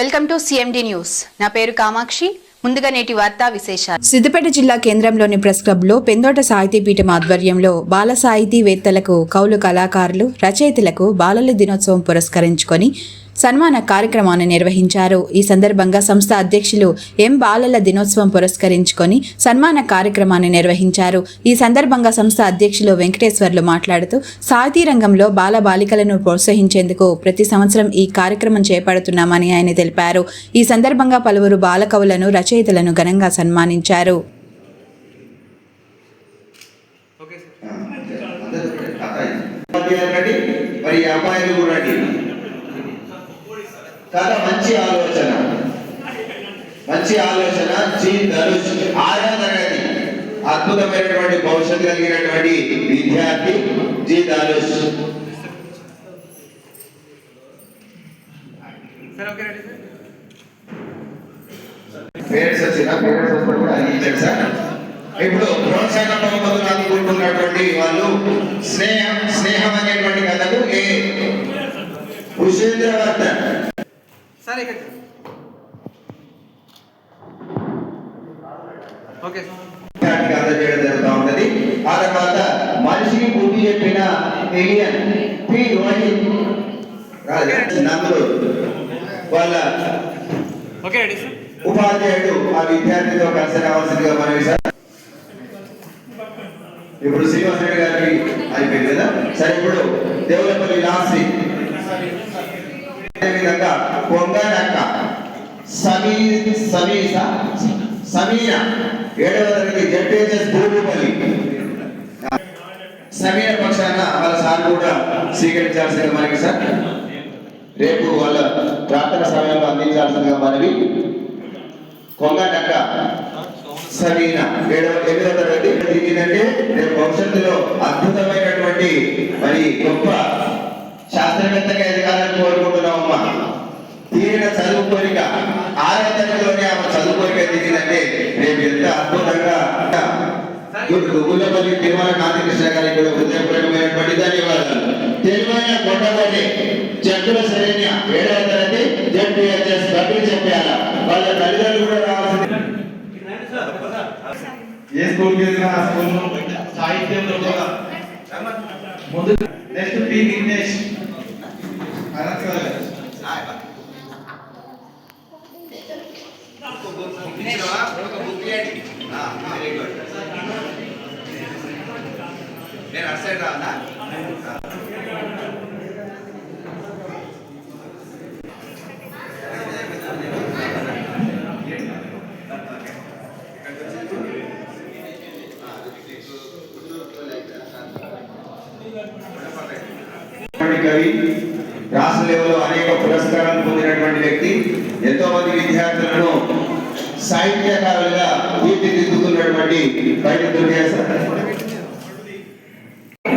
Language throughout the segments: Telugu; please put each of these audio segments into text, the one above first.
వెల్కమ్ టు సిఎండి న్యూస్ నా పేరు కామాక్షి. ముందుగా నేటి వార్తా విశేషాలు. సిద్దిపేట జిల్లా కేంద్రంలోని ప్రెస్ క్లబ్లో పెందోట సాహితీపీఠం ఆధ్వర్యంలో బాల సాహితీవేత్తలకు కౌలు కళాకారులు రచయితలకు బాలల దినోత్సవం పురస్కరించుకొని సన్మాన కార్యక్రమాన్ని నిర్వహించారు. ఈ సందర్భంగా సంస్థ అధ్యక్షులు ఎం బాలల దినోత్సవం పురస్కరించుకొని సన్మాన కార్యక్రమాన్ని నిర్వహించారు. ఈ సందర్భంగా సంస్థ అధ్యక్షులు వెంకటేశ్వర్లు మాట్లాడుతూ సాహితీ రంగంలో బాల బాలికలను ప్రోత్సహించేందుకు ప్రతి సంవత్సరం ఈ కార్యక్రమం చేపడుతున్నామని ఆయన తెలిపారు. ఈ సందర్భంగా పలువురు బాలకవులను రచయితలను ఘనంగా సన్మానించారు. మరి అమ్మాయిలు కూడా కథ మంచి ఆలోచన. మంచి ఆలోచన జీ ధనుష్ ఆరో తరగతి. అద్భుతమైనటువంటి భవిష్యత్తు కలిగినటువంటి విద్యార్థి జీ ధనుష్. పేరెంట్స్ వచ్చిన పేరెంట్స్ వస్తే కూడా అందించండి సార్? ఇప్పుడు ప్రోత్సాహం బహుమతులు అందుకుంటున్నటువంటి వాళ్ళు స్నేహం స్నేహం అనేటువంటి కథకు ఏ? కుశేంద్రవర్ధన్ ఓకే. ఆ తర్వాత మనిషికి బుద్ధి చెప్పిన ఎలియన్ పి రోహిత్ రాజు నందుడు వాళ్ళ ఓకే ఉపాధ్యాయుడు ఆ విద్యార్థితో కలిసి రావాల్సిందిగా మనవి సార్. ఇప్పుడు శ్రీనివాస రెడ్డి గారికి అయిపోయింది కదా? సరే ఇప్పుడు దేవులపల్లి లాస్టి అదేవిధంగా పొంగనక్క. సమీ సమీస సమీన. ఏడవ తరగతి జడ్పీహెచ్ఎస్ భూమిపల్లి సమీన పక్షాన వాళ్ళ సార్ కూడా స్వీకరించాల్సిందిగా మనకి సార్. రేపు వాళ్ళ ప్రార్థన సమయంలో అందించాల్సిందిగా మనవి. కొంగనక్క సమీన. ఏడవ ఎనిమిదవ తరగతి. దిగిందంటే రేపు భవిష్యత్తులో అద్భుతమైనటువంటి మరి గొప్ప శాస్త్రవేత్తగా ఎదగాలని కోరుకుంటున్నామమ్మా. తీరిన చదువు కోరిక ఆరో తరగతిలోనే ఆమె చదువు కోరిక దిగిందంటే రేపు ఎంత అద్భుతంగా. గుల్లపల్లి తిరుమల కాంతికృష్ణ గారికి కూడా హృదయపూర్వకమైనటువంటి ధన్యవాదాలు. తెలివైన కొండపల్లి జట్టుల శరణ్య ఏడవ తరగతి జడ్పీహెచ్ఎస్ డబ్బులు చెప్పాల. వాళ్ళ తల్లిదండ్రులు కూడా రావాల్సింది. ఏ వెళ్ళినా ఆ స్కూల్లో సాహిత్యంలో కూడా. ముందు next P Vignesh. అనంత్ గారు. నేను అటు సైడ్ రానా కవి రాష్ట్ర లెవెల్లో అనేక పురస్కారాలు పొందినటువంటి వ్యక్తి ఎంతో మంది విద్యార్థులను సాహిత్యకారులుగా తీర్చిదిద్దుతున్నటువంటి బయట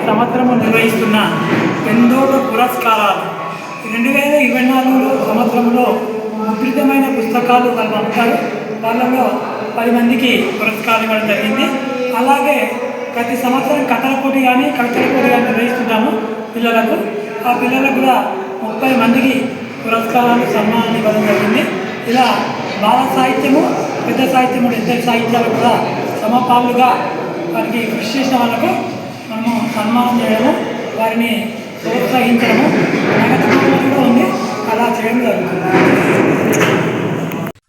సంవత్సరము నిర్వహిస్తున్న ఎందోట పురస్కారాలు. రెండు వేల ఇరవై నాలుగు సంవత్సరంలో ముద్రితమైన పుస్తకాలు వాళ్ళు పంపుతారు. వాళ్ళలో పది మందికి పురస్కారాలు ఇవ్వడం జరిగింది. అలాగే ప్రతి సంవత్సరం కథల పోటీ కానీ కవితల పోటీ కానీ నిర్వహిస్తుంటాము పిల్లలకు. ఆ పిల్లలకు కూడా ముప్పై మందికి పురస్కారాలు సన్మానాలు ఇవ్వడం జరిగింది. ఇలా బాల సాహిత్యము పెద్ద సాహిత్యము ఇద్దరు సాహిత్యాలు కూడా సమపాలుగా వారికి కృషి చేసిన వాళ్ళకు మనము సన్మానం చేయడము వారిని ప్రోత్సహించడము నగదు కూడా ఉంది. అలా చేయడం జరుగుతుంది.